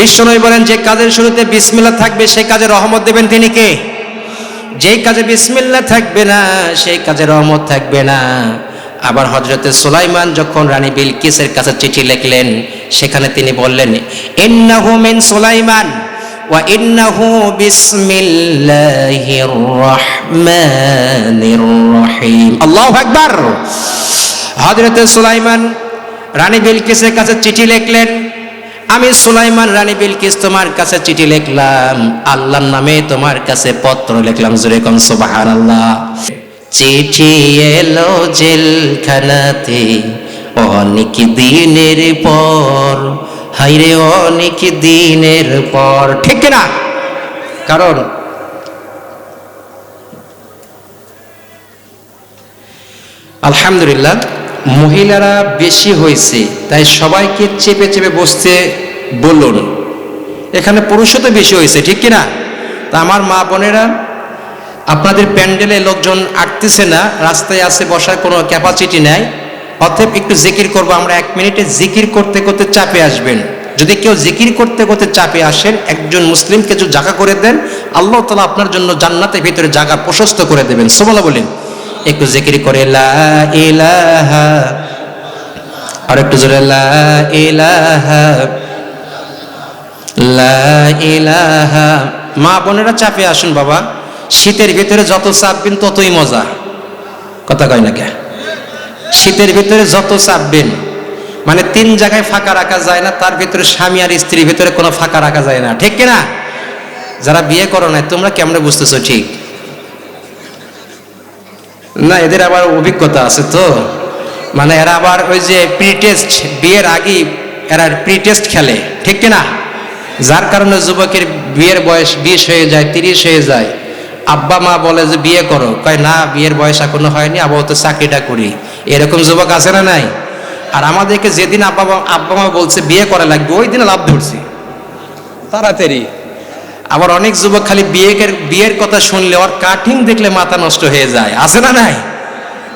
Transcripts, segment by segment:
বিশ্বনবী বলেন, যে কাজের শুরুতে বিসমিল্লা থাকবে, সেই কাজে রহমত দেবেন তিনি কে? যেই কাজে বিসমিল্লা থাকবে না, সেই কাজে রহমত থাকবে না। আবার হজরতে সুলাইমান যখন রানী বিলকিসের কাছে চিঠি লিখলেন, সেখানে তিনি বললেন, ইন্নাহু মিন সুলাইমান ওয়া ইন্নাহু বিসমিল্লাহির রহমানির রহিম। আল্লাহু আকবার। হজরতে সুলাইমান রানী বিলকিসের কাছে চিঠি লিখলেন আমি সুলাইমান রানী বিলকিস তোমার কাছে চিঠি লিখলাম। আল্লাহর নামে তোমার কাছে পত্র লিখলাম। জোরে কোন সুবহানাল্লাহ। চিঠি এলো জেলখানাতে, অনেক দিনের পর। হাইরে অনেক দিনের পর। ঠিক না কারণ আলহামদুলিল্লাহ, মহিলারা বেশি হয়েছে, তাই সবাইকে চেপে চেপে বসতে বলুন, এখানে পুরুষও তো বেশি হয়েছে, ঠিক কিনা? তা আমার মা বোনেরা, আপনাদের প্যান্ডেলে লোকজন আটতেছে না, রাস্তায় আসে বসার কোনো ক্যাপাসিটি নাই। অতএব একটু জিকির করব, আমরা এক মিনিটে জিকির করতে করতে চাপে আসবেন। যদি কেউ জিকির করতে করতে চাপে আসেন, একজন মুসলিমকে যদি জাগা করে দেন, আল্লাহ তালা আপনার জন্য জান্নাতের ভিতরে জাগা প্রশস্ত করে দেবেন। সোমালা বলেন, একটু জিকির করে, লা আর একটু জোরে, লা মা বোনেরা চাপে আসুন বাবা, শীতের ভিতরে যত চাপবেন ততই মজা। কথা কয় না কে? শীতের ভিতরে যত চাপবেন মানে তিন জায়গায় ফাঁকা রাখা যায় না, তার ভিতরে স্বামী আর স্ত্রীর ভিতরে কোনো ফাঁকা রাখা যায় না। ঠিক কিনা? যারা বিয়ে করো না তোমরা কেমনে বুঝতেছো ঠিক? না, এদের আবার অভিজ্ঞতা আছে তো। মানে এরা আবার ওই যে প্রি টেস্ট বিয়ের আগেই এরা প্রি টেস্ট খেলে। ঠিক কিনা? যার কারণে যুবকের বিয়ের বয়স বিশ হয়ে যায়, তিরিশ হয়ে যায়। আব্বা মা বলে যে, বিয়ে করো। কয়, না, বিয়ের বয়স এখনও হয়নি, আপাতত চাকরিটা করি। এরকম যুবক আছে না নাই? আর আমাদেরকে যেদিন আব্বা আব্বা মা বলছে, বিয়ে করা লাগবে, ওই দিন লাভ ধরছি। তাড়াতাড়ি। আবার অনেক যুবক খালি বিয়ের বিয়ের কথা শুনলে ওর কাঠিং দেখলে মাথা নষ্ট হয়ে যায়। আছে না নাই?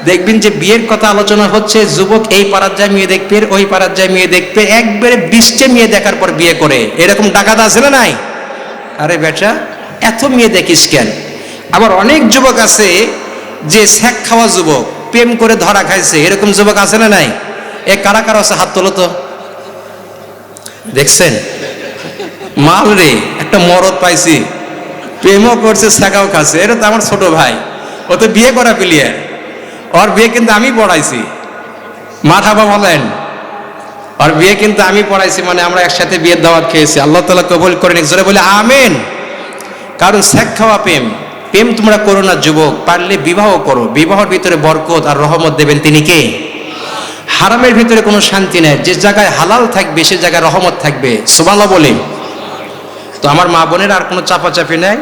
দেখবেন যে বিয়ের কথা আলোচনা হচ্ছে, যুবক এই পাড়ার যায় মেয়ে দেখবে, ওই পাড়ার যায় মেয়ে দেখবে, একবারে বিশটে মেয়ে দেখার পর বিয়ে করে। এরকম ডাকাত আছে না নাই? আরে বেটা, এত মেয়ে দেখিস কেন? আবার অনেক যুবক আছে যে স্যাক খাওয়া যুবক, প্রেম করে ধরা খাইছে, এরকম যুবক আছে না নাই? এ কারা কারা আছে হাত তোলো তো। দেখছেন? মাল রে, একটা মরদ পাইছি, প্রেমও করছে শেখাও খাচ্ছে, এটা তো আমার ছোট ভাই, ও তো বিয়ে করা প্লেয়ার। ওর বিয়ে কিন্তু আমি পড়াইছি। মাথা বা বলেন। ওর বিয়ে কিন্তু আমি পড়াইছি মানে আমরা একসাথে বিয়ের দাওয়াত খেয়েছি। আল্লাহ তালা কবুল করে নিক, জোরে বলে আমেন। কারণ শেখ খাওয়া প্রেম। প্রেম তোমরা করো না, যুবক, পারলে বিবাহ করো। বিবাহের ভিতরে বরকত আর রহমত দেবেন তিনি কে? হারামের ভিতরে কোনো শান্তি নেই। যে জায়গায় হালাল থাকবে, সে জায়গায় রহমত থাকবে। সোমালা বলে। তো আমার মা বোনের আর কোনো চাপাচাপি নেই।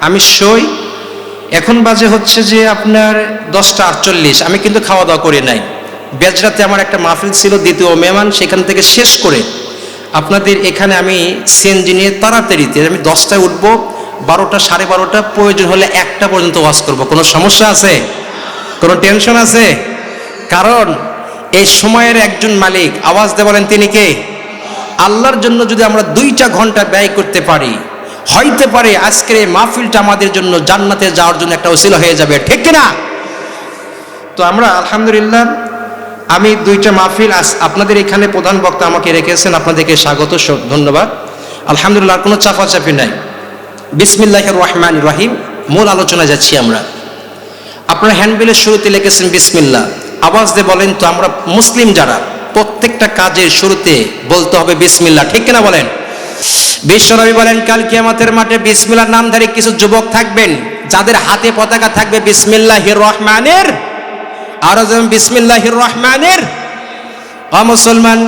আমি সই এখন বাজে হচ্ছে যে আপনার দশটা আটচল্লিশ। আমি কিন্তু খাওয়া দাওয়া করি নাই। বেজরাতে আমার একটা মাহফিল ছিল দ্বিতীয় মেহমান, সেখান থেকে শেষ করে আপনাদের এখানে আমি সিএনজি নিয়ে তাড়াতাড়িতে আমি দশটায় উঠবো, বারোটা, সাড়ে বারোটা, প্রয়োজন হলে একটা পর্যন্ত ওয়াশ করব। কোনো সমস্যা আছে? কোনো টেনশন আছে? কারণ এই সময়ের একজন মালিক, আওয়াজ দিয়ে বলেন তিনি কে? আল্লাহর জন্য যদি আমরা দুইটা ঘণ্টা ব্যয় করতে পারি হইতে পারে আজকের এই মাহফিলটা আমাদের জন্য জান্নাতে যাওয়ার জন্য একটা ওসিলা হয়ে যাবে, ঠিক কিনা? তো আমরা আলহামদুলিল্লাহ, আমি দুইটা মাহফিল আপনাদের এখানে প্রধান বক্তা আমাকে রেখেছেন, আপনাদেরকে স্বাগত ধন্যবাদ। আলহামদুলিল্লাহ কোনো চাপাচাপি নাই। বিসমিল্লাহ রহমান রহিম, মূল আলোচনায় যাচ্ছি আমরা। আপনার হ্যান্ডবিলের শুরুতে লিখেছেন বিসমিল্লাহ। আওয়াজ দিয়ে বলেন তো, আমরা মুসলিম যারা, প্রত্যেকটা কাজের শুরুতে বলতে হবে বিসমিল্লাহ, ঠিক কিনা বলেন? বিশ্বনবী বলেন, কাল কিয়ামতের মাঠে বিসমিল্লার নামধারী কিছু যুবক থাকবেন, যাদের হাতে পতাকা থাকবে বিসমিল্লাহির রহমানের। আরও যেমন বিসমিল্লাহির রহমানের। মুসলমান,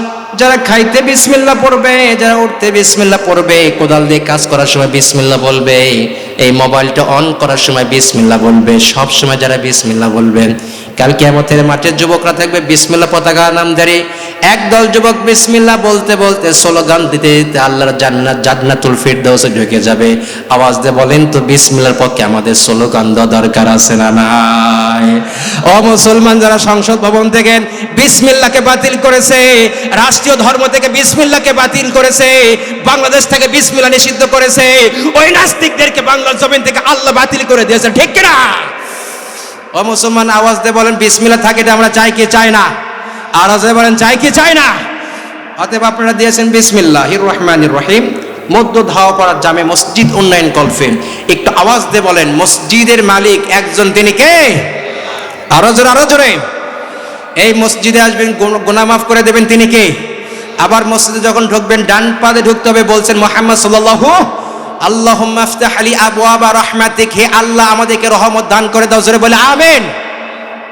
যারা খাইতে বিসমিল্লাহ পড়বে, যারা উঠতে বিসমিল্লাহ পড়বে, কোদাল দিয়ে কাজ করার সময় বিসমিল্লাহ বলবে, এই মোবাইলটা অন করার সময় বিসমিল্লাহ বলবে, সব সময় যারা বিসমিল্লাহ বলবেন। কাল কিয়ামতের মাঠে যুবকরা থাকবে বিসমিল্লাহ পতাকা নামধারী একদল যুবক বিসমিল্লাহ বলতে বলতে স্লোগান দিতে দিতে আল্লাহর জান্নাত, জান্নাতুল ফিরদৌসে ঢুকে যাবে। আওয়াজ দিয়ে বলেন, তো বিসমিল্লাহর পক্ষে আমাদের স্লোগান দেওয়া দরকার আছে না নাই? ও মুসলমান যারা সংসদ ভবন থেকে বিসমিল্লাকে বাতিল করেছে, রাষ্ট্রীয় ধর্ম থেকে বিসমিল্লাকে বাতিল করেছে, বাংলাদেশ থেকে বিসমিল্লাহ নিষিদ্ধ করেছে, ওই নাস্তিকদেরকে বাংলার জমিন থেকে আল্লাহ বাতিল করে দিয়েছে, ঠিক কিনা? ও মুসলমান, আওয়াজ দিয়ে বলেন, বিসমিল্লাহ থাকে আমরা চাই কি চাই না? আর দিয়ে বলেন, চাই কি চাই না? অতএব আপনারা দিয়েছেন বিসমিল্লাহ রহমানির রহিম। মধ্য ধাওয়া পড়ার জামে মসজিদ উন্নয়ন কলফে একটু আওয়াজ দিয়ে বলেন, মসজিদের মালিক একজন, তিনি কে? আরও জোরে আরও জোরে। এই মসজিদে আসবেন গুনাহ মাফ করে দেবেন, তিনি কে? আবার মসজিদে যখন ঢুকবেন, ডান পাদে ঢুকতে হবে, বলছেন মোহাম্মদ সাল্লাল্লাহু আল্লাহ আলী আবু আবা রহমাতিক, হে আল্লাহ আমাদেরকে রহমত দান করে দাও, জোরে বলে, আমেন।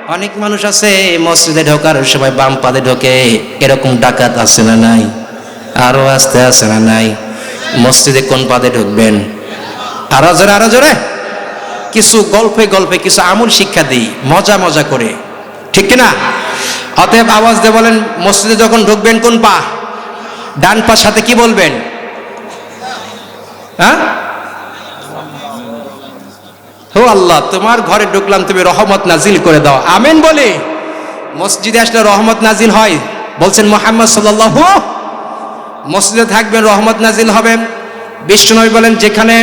অনেক মানুষ আছে, মসজিদে ঢোকার সময় বাম পাদে ঢোকে, এরকম ডাকাত আছে না নাই? আরও আসতে আছে না নাই? মসজিদে কোন পাদে ঢুকবেন? আরও জোরে আরও জোরে। কিছু গল্পে গল্পে কিছু আমূল শিক্ষা দিই, মজা মজা করে। ঠিক কিনা? অতএব আওয়াজ দিয়ে বলেন, মসজিদে যখন ঢুকবেন কোন পা? ডান পার সাথে কি বলবেন? হ্যাঁ? হো আল্লাহ, তোমার ঘরে ঢুকলাম, তুমি রহমত নাজিল করে দাও। আমেন বলে। মসজিদে আসলে রহমত নাজিল হয়। বলছেন মোহাম্মদ সাল্লাহ মসজিদে থাকবেন, রহমত নাজিল হবে। বিষ্ণুনবী বলেন, যেখানে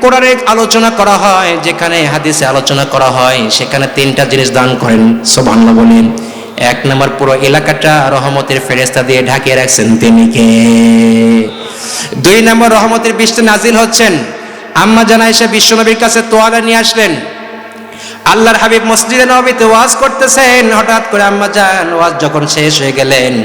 কোরআনের আলোচনা করা হয়, যেখানে হাদিসে আলোচনা করা হয়, সেখানে তিনটা জিনিস দান করেন। সোভান্না বলেন, এক নম্বর, পুরো এলাকাটা রহমতের ফেরেস্তা দিয়ে ঢাকিয়ে রাখছেন তিনি কে? দুই নম্বর, রহমতের বৃষ্টি নাজিল হচ্ছেন। আম্মা জানা এসে বিশ্বনবীর কাছে তোয়ালা নিয়ে আসলেন। আল্লাহর হাবিব মসজিদে নবীতে ওয়াজ করতেছেন। হঠাৎ করে আম্মা জান, ওয়াজ যখন শেষ হয়ে গেলেন,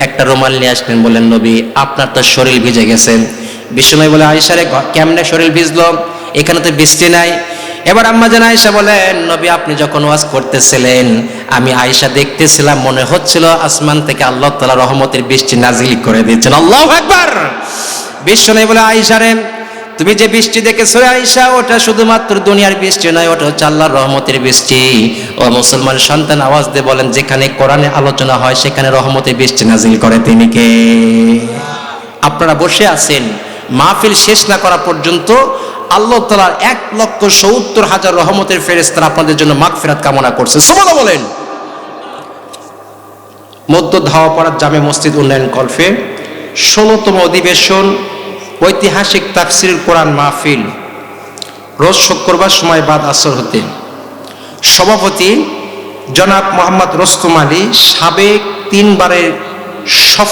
একটা রুমাল নিয়ে আসলেন বলেন নবী, আপনার তো শরীর ভিজে গেছে। বিশ্বনবী বলে আয়েশারে ঘ- কেমনে শরীর ভিজলো? এখানে তো বৃষ্টি নাই। এবার আম্মা জান আয়েশা বলেন, নবী, আপনি যখন ওয়াজ করতেছিলেন, আমি আয়েশা দেখতেছিলাম, মনে হচ্ছিল আসমান থেকে আল্লাহ তাআলা রহমতের বৃষ্টি নাজিল করে দিচ্ছেন আল্লাহু আকবার! বিশ্বনবী বলে আয়েশারে তুমি যে বৃষ্টি দেখেছ আইসা ওটা শুধুমাত্র দুনিয়ার বৃষ্টি নয়, ওটা হচ্ছে আল্লাহর রহমতের বৃষ্টি। ও মুসলমান সন্তান, আওয়াজ দিয়ে বলেন, যেখানে কোরআনে আলোচনা হয়, সেখানে রহমতের বৃষ্টি নাজিল করে তিনি কে? আপনারা বসে আছেন, মাহফিল শেষ না করা পর্যন্ত আল্লাহ তালার এক লক্ষ সত্তর হাজার রহমতের ফেরেস্তারা আপনাদের জন্য মাগ ফেরাত কামনা করছে। সুবহানাল্লাহ বলেন। মধ্য ধাওয়া পড়ার জামে মসজিদ উন্নয়ন কলফে ষোলোতম অধিবেশন ঐতিহাসিক তাফসির কোরআন মাহফিল, রোজ শুক্রবার সময় বাদ আসর হতে। সভাপতি জনাব মোহাম্মদ রস্তম আলী সাবেক তিনবারের সফল